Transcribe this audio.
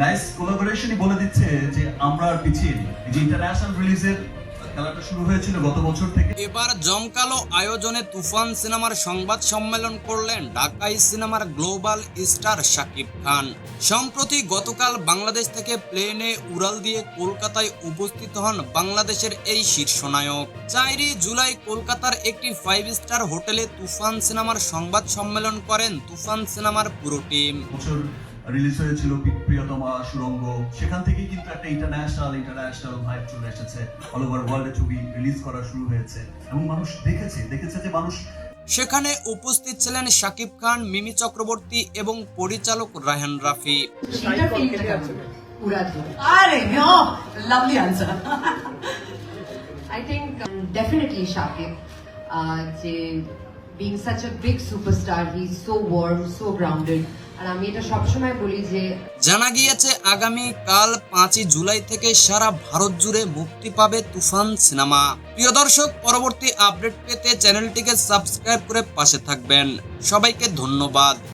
Nice কোলাবোরেশনই বলে দিচ্ছে যে আমরা আর পিছিয়ে নেই। যে ইন্টারন্যাশনাল রিলিজের খেলাটা শুরু হয়েছিল গত বছর থেকে। এবার জমকালো আয়োজনে তুফান সিনেমার সংবাদ সম্মেলন করলেন ঢাকাই সিনেমার গ্লোবাল স্টার শাকিব খান। সম্প্রতি গতকাল বাংলাদেশ থেকে প্লেনে উড়াল দিয়ে কলকাতায় উপস্থিত হন বাংলাদেশের এই শীর্ষ নায়ক। চাইরি জুলাই কলকাতার একটি ফাইভ স্টার হোটেলে তুফান সিনেমার সংবাদ সম্মেলন করেন তুফান সিনেমার পুরো টিম। রিলিজ হয়েছিল প্রিয়তমা সুরঙ্গ। সেখান থেকে কিন্তু একটা ইন্টারন্যাশনাল ইন্টারন্যাশনাল ভাইব চলে এসেছে। অল ওভার ওয়ার্ল্ডে ছবি রিলিজ করা শুরু হয়েছে। এবং মানুষ দেখেছে দেখেছে যে মানুষ সেখানে উপস্থিত ছিলেন শাকিব খান মিমি চক্রবর্তী এবং পরিচালক রায়হান রাফি। um, uh, যে being such a big superstar, he's so warm, so grounded. আর আমি এটা সবসময় বলি যে জানা গিয়েছে আগামী কাল পাঁচই জুলাই থেকে সারা ভারত জুড়ে মুক্তি পাবে তুফান সিনেমা। প্রিয় দর্শক, পরবর্তী আপডেট পেতে চ্যানেলটিকে সাবস্ক্রাইব করে পাশে থাকবেন। সবাইকে ধন্যবাদ।